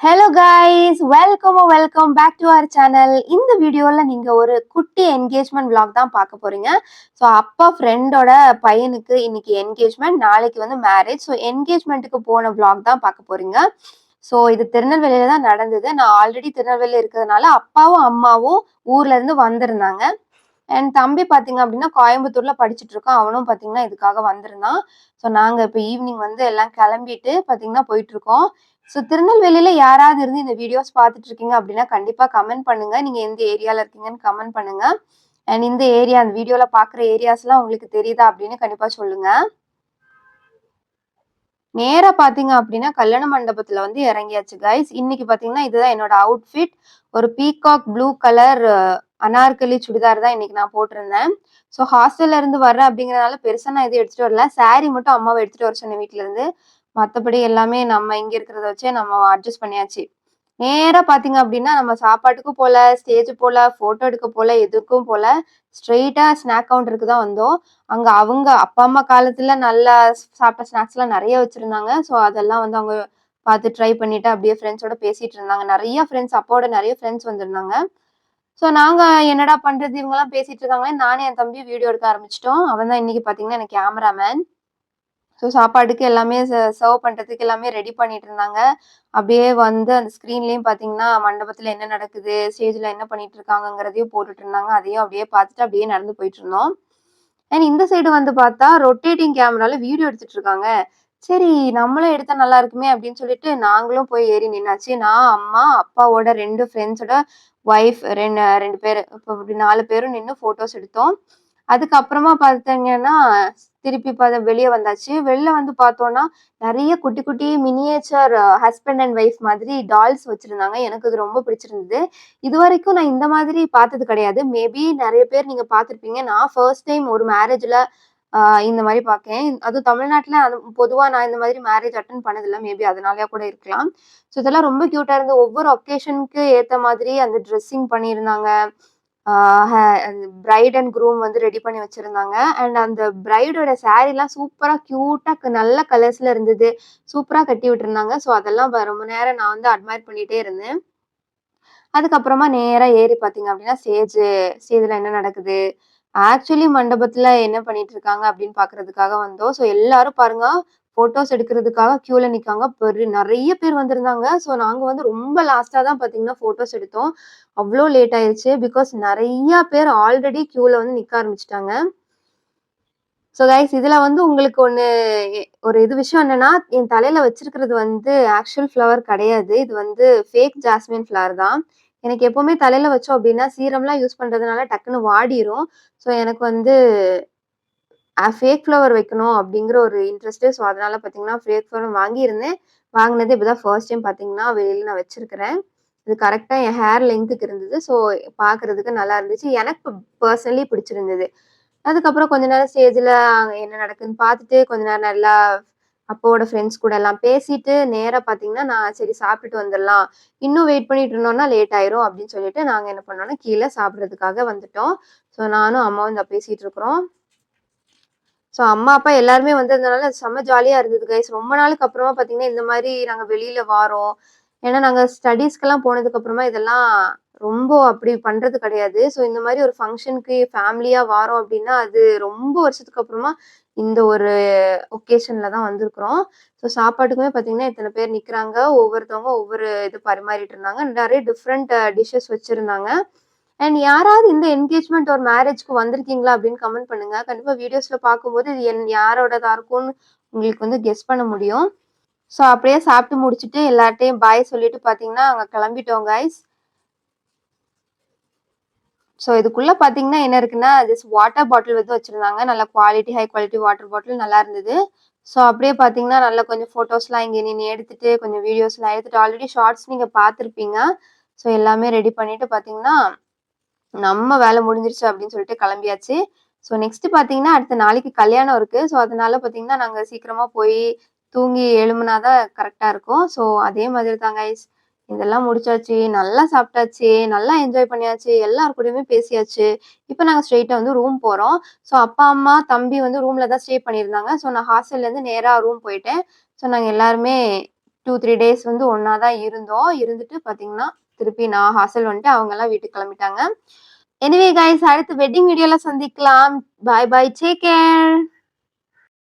Hello guys welcome welcome back to our channel இந்த வீடியோவில் நீங்கள் ஒரு குட்டி என்கேஜ்மெண்ட் விளாக் தான் பார்க்க போகிறீங்க ஸோ அப்பா ஃப்ரெண்டோட பையனுக்கு இன்னைக்கு என்கேஜ்மெண்ட் நாளைக்கு வந்து மேரேஜ் ஸோ என்கேஜ்மெண்ட்டுக்கு போன விளாக் தான் பார்க்க போகிறீங்க ஸோ இது திருநெல்வேலியில தான் நடந்தது. நான் ஆல்ரெடி திருநெல்வேலியில் இருக்கிறதுனால அப்பாவும் அம்மாவும் ஊர்லேருந்து வந்திருந்தாங்க. என் தம்பி பார்த்தீங்க அப்படின்னா கோயம்புத்தூரில் படிச்சுட்டு இருக்கான். அவனும் பார்த்தீங்கன்னா இதுக்காக வந்திருந்தான். ஸோ நாங்கள் இப்போ ஈவினிங் வந்து எல்லாம் கிளம்பிட்டு பார்த்தீங்கன்னா போயிட்டுருக்கோம். ஸோ திருநெல்வேலியில் யாராவது இருந்து இந்த வீடியோஸ் பார்த்துட்டு இருக்கீங்க அப்படின்னா கண்டிப்பாக கமெண்ட் பண்ணுங்கள் நீங்கள் எந்த ஏரியாவில் இருக்கீங்கன்னு கமெண்ட் பண்ணுங்கள் அண்ட் இந்த ஏரியா அந்த வீடியோவில் பார்க்குற ஏரியாஸ்லாம் உங்களுக்கு தெரியுதா அப்படின்னு கண்டிப்பாக சொல்லுங்கள் நேராக பார்த்தீங்க அப்படின்னா கல்யாண மண்டபத்தில் வந்து இறங்கியாச்சு கைஸ் இன்னைக்கு பார்த்தீங்கன்னா இதுதான் என்னோட அவுட்ஃபிட் ஒரு peacock blue colour Anarkali churidar தான் இன்னைக்கு நான் போட்டிருந்தேன். ஸோ ஹாஸ்டல்ல இருந்து வர்றேன் அப்படிங்கறதுனால பெருசா நான் எதுவும் எடுத்துட்டு வரல. சாரி மட்டும் அம்மாவை எடுத்துட்டு வர சொன்னேன் வீட்டுல இருந்து மற்றபடி எல்லாமே நம்ம இங்க இருக்கிறத வச்சே நம்ம அட்ஜஸ்ட் பண்ணியாச்சு. நேராக பார்த்தீங்க அப்படின்னா நம்ம சாப்பாட்டுக்கும் போல ஸ்டேஜ் போல ஃபோட்டோ எடுக்க போல எதுக்கும் போல ஸ்ட்ரெயிட்டாக ஸ்நாக் கவுண்டருக்கு தான் வந்தோம். அங்கே அவங்க அப்பா அம்மா காலத்தில் நல்லா சாப்பிட்ட ஸ்நாக்ஸ்லாம் நிறைய வச்சுருந்தாங்க. ஸோ அதெல்லாம் வந்து அவங்க பார்த்து ட்ரை பண்ணிட்டு அப்படியே ஃப்ரெண்ட்ஸோட பேசிட்டு இருந்தாங்க. நிறைய ஃப்ரெண்ட்ஸ் அப்போட நிறைய ஃப்ரெண்ட்ஸ் வந்திருந்தாங்க. ஸோ நாங்கள் என்னடா பண்ணுறது இவங்கெல்லாம் பேசிட்டு இருக்காங்களே. நானே என் தம்பி வீடியோ எடுக்க ஆரம்பிச்சிட்டோம். அவன் தான் இன்றைக்கி பார்த்தீங்கன்னா எனக்கு கேமராமேன் ஸோ சாப்பாட்டுக்கு எல்லாமே சர்வ் பண்ணுறதுக்கு எல்லாமே ரெடி பண்ணிட்டு இருந்தாங்க. அப்படியே வந்து அந்த ஸ்க்ரீன்லேயும் பார்த்தீங்கன்னா மண்டபத்தில் என்ன நடக்குது ஸ்டேஜில் என்ன பண்ணிட்டு இருக்காங்கங்கிறதையும் போட்டுட்டு இருந்தாங்க. அதையும் அப்படியே பார்த்துட்டு அப்படியே நடந்து போயிட்டு இருந்தோம். அண்ட் இந்த சைடு வந்து பார்த்தா ரொட்டேட்டிங் கேமரால வீடியோ எடுத்துட்டு இருக்காங்க. சரி நம்மளும் எடுத்தா நல்லா இருக்குமே அப்படின்னு சொல்லிட்டு நாங்களும் போய் ஏறி நின்னாச்சு. நான் அம்மா அப்பாவோட ரெண்டு ஃப்ரெண்ட்ஸோட ஒய்ஃப் ரெண்டு ரெண்டு பேர். இப்போ இப்படி நாலு பேரும் நின்று ஃபோட்டோஸ் எடுத்தோம். அதுக்கப்புறமா பார்த்தீங்கன்னா திருப்பி பார்த்த வெளியே வந்தாச்சு. வெளில வந்து பார்த்தோன்னா நிறைய குட்டி குட்டி மினியேச்சர் ஹஸ்பண்ட் அண்ட் ஒய்ஃப் மாதிரி டால்ஸ் வச்சுருந்தாங்க. எனக்கு அது ரொம்ப பிடிச்சிருந்தது. இது வரைக்கும் நான் இந்த மாதிரி பார்த்தது கிடையாது. மேபி நிறைய பேர் நீங்கள் பார்த்துருப்பீங்க. நான் ஃபர்ஸ்ட் டைம் ஒரு மேரேஜில் இந்த மாதிரி பார்க்கேன் அதுவும் தமிழ்நாட்டில் அது பொதுவாக நான் இந்த மாதிரி மேரேஜ் அட்டன் பண்ணதில்லை. மேபி அதனாலயா கூட இருக்கலாம். ஸோ இதெல்லாம் ரொம்ப க்யூட்டாக இருந்து ஒவ்வொரு ஒகேஷனுக்கு ஏற்ற மாதிரி அந்த ட்ரெஸ்ஸிங் பண்ணியிருந்தாங்க. பிரைட் அண்ட் க்ரூம் வந்து ரெடி பண்ணி வச்சுருந்தாங்க. அண்ட் அந்த பிரைடோட சாரீலாம் சூப்பராக க்யூட்டாக நல்ல கலர்ஸில் இருந்தது. சூப்பராக கட்டி விட்டுருந்தாங்க. ஸோ அதெல்லாம் ரொம்ப நேரம் நான் வந்து அட்மையர் பண்ணிகிட்டே இருந்தேன். அதுக்கப்புறமா நேராக ஏறி பார்த்தீங்க அப்படின்னா ஸ்டேஜ் ஸ்டேஜில் என்ன நடக்குது? ஆக்சுவலி மண்டபத்துல என்ன பண்ணிட்டு இருக்காங்க அப்படின்னு பாக்குறதுக்காக வந்தோம். ஸோ எல்லாரும் பாருங்க போட்டோஸ் எடுக்கிறதுக்காக கியூல நிக்காங்க. பெரு நிறைய பேர் வந்திருந்தாங்க. ஸோ நாங்க வந்து ரொம்ப லாஸ்டா தான் பாத்தீங்கன்னா போட்டோஸ் எடுத்தோம். அவ்வளோ லேட் ஆயிடுச்சு பிகாஸ் நிறைய பேர் ஆல்ரெடி கியூல வந்து நிக்க ஆரம்பிச்சிட்டாங்க. ஸோ கைஸ் இதில் வந்து உங்களுக்கு ஒன்று ஒரு இது விஷயம் என்னன்னா என் தலையில் வச்சிருக்கிறது வந்து ஆக்சுவல் ஃப்ளவர் கிடையாது. இது வந்து ஃபேக் ஜாஸ்மின் ஃப்ளவர் தான். எனக்கு எப்போவுமே தலையில் வச்சோம் அப்படின்னா சீரம்லாம் யூஸ் பண்ணுறதுனால டக்குன்னு வாடிரும். ஸோ எனக்கு வந்து ஃபேக் ஃப்ளவர் வைக்கணும் அப்படிங்கிற ஒரு இன்ட்ரெஸ்ட்டு ஸோ அதனால் பார்த்தீங்கன்னா ஃபேக் ஃப்ளவர் வாங்கியிருந்தேன். வாங்கினது இப்போ தான் ஃபர்ஸ்ட் டைம் பார்த்தீங்கன்னா வெளியில் நான் வச்சுருக்கிறேன். இது கரெக்டாக என் ஹேர் லென்த்துக்கு இருந்தது. ஸோ பார்க்கறதுக்கு நல்லா இருந்துச்சு. எனக்கு பர்சனலி பிடிச்சிருந்தது. அதுக்கப்புறம் கொஞ்ச நேரம் ஸ்டேஜில் என்ன நடக்குதுன்னு பார்த்துட்டு கொஞ்ச நேரம் நல்லா அப்போவோட ஃப்ரெண்ட்ஸ் கூட எல்லாம் பேசிட்டு நேராக பார்த்தீங்கன்னா நான் சரி சாப்பிட்டுட்டு வந்துடலாம் இன்னும் வெயிட் பண்ணிட்டு இருந்தோம்னா லேட் ஆயிரும் அப்படின்னு சொல்லிட்டு நாங்கள் என்ன பண்ணோம்னா கீழே சாப்பிட்றதுக்காக வந்துட்டோம். ஸோ நானும் அம்மாவும் இந்த பேசிட்டு இருக்கிறோம். ஸோ அம்மா அப்பா எல்லாருமே வந்ததுனால செம்ம ஜாலியாக இருந்தது கைஸ் ரொம்ப நாளுக்கு அப்புறமா பார்த்தீங்கன்னா இந்த மாதிரி நாங்கள் வெளியில வாரோம். ஏன்னா நாங்கள் ஸ்டடீஸ்க்கெல்லாம் போனதுக்கு அப்புறமா இதெல்லாம் ரொம்ப அப்படி பண்றது கிடையாது. ஸோ இந்த மாதிரி ஒரு ஃபங்க்ஷனுக்கு ஃபேமிலியாக வாரோம் அப்படின்னா அது ரொம்ப வருஷத்துக்கு அப்புறமா இந்த ஒரு ஒகேஷன்ல தான் வந்திருக்கிறோம். ஸோ சாப்பாட்டுக்குமே பார்த்தீங்கன்னா இத்தனை பேர் நிற்கிறாங்க ஒவ்வொருத்தவங்க ஒவ்வொரு இது பரிமாறிட்டு இருந்தாங்க. நிறைய டிஃப்ரெண்ட் டிஷ்ஷஸ் வச்சுருந்தாங்க. அண்ட் யாராவது இந்த என்கேஜ்மெண்ட் ஒரு மேரேஜ்க்கு வந்திருக்கீங்களா அப்படின்னு கமெண்ட் பண்ணுங்க. கண்டிப்பா வீடியோஸ்ல பார்க்கும்போது இது என் யாரோடதா இருக்கும்னு உங்களுக்கு வந்து கெஸ் பண்ண முடியும். ஸோ அப்படியே சாப்பிட்டு முடிச்சுட்டு எல்லார்ட்டையும் பாய் சொல்லிட்டு பார்த்தீங்கன்னா அங்கே கிளம்பிட்டோம் கைஸ் ஸோ இதுக்குள்ளே பார்த்தீங்கன்னா என்ன இருக்குன்னா ஜஸ்ட் வாட்டர் பாட்டில் வந்து வச்சுருந்தாங்க. நல்ல quality high quality water bottle நல்லா இருந்தது. ஸோ அப்படியே பார்த்தீங்கன்னா நல்லா கொஞ்சம் ஃபோட்டோஸ்லாம் இங்கே நின்று எடுத்துகிட்டு கொஞ்சம் வீடியோஸ்லாம் எடுத்துகிட்டு ஆல்ரெடி ஷார்ட்ஸ் நீங்கள் பார்த்துருப்பீங்க ஸோ எல்லாமே ரெடி பண்ணிவிட்டு பார்த்தீங்கன்னா நம்ம வேலை முடிஞ்சிருச்சு அப்படின்னு சொல்லிட்டு கிளம்பியாச்சு. ஸோ நெக்ஸ்ட் பார்த்தீங்கன்னா அடுத்த நாளைக்கு கல்யாணம் இருக்குது ஸோ அதனால பார்த்தீங்கன்னா நாங்கள் சீக்கிரமாக போய் தூங்கி எழும்புனாதான் கரெக்டாக இருக்கும். ஸோ அதே மாதிரி தான் கைஸ் இதெல்லாம் முடிச்சாச்சு நல்லா சாப்பிட்டாச்சு நல்லா என்ஜாய் பண்ணியாச்சு எல்லார் கூடயுமே பேசியாச்சு. இப்போ நாங்கள் ஸ்ட்ரெயிட்டாக வந்து ரூம் போகிறோம் ஸோ அப்பா அம்மா தம்பி வந்து ரூமில் தான் ஸ்டே பண்ணியிருந்தாங்க. ஸோ நான் ஹாஸ்டல்லேருந்து நேராக ரூம் போயிட்டேன். ஸோ நாங்கள் எல்லாருமே டூ த்ரீ டேஸ் வந்து ஒன்றா தான் இருந்தோம். இருந்துட்டு பார்த்தீங்கன்னா திருப்பி நான் ஹாஸ்டல் வந்துட்டு அவங்கெல்லாம் வீட்டுக்கு கிளம்பிட்டாங்க. எனிவே கைஸ் அடுத்து வெட்டிங் வீடியோல சந்திக்கலாம். பாய் பாய் டேக் கேர்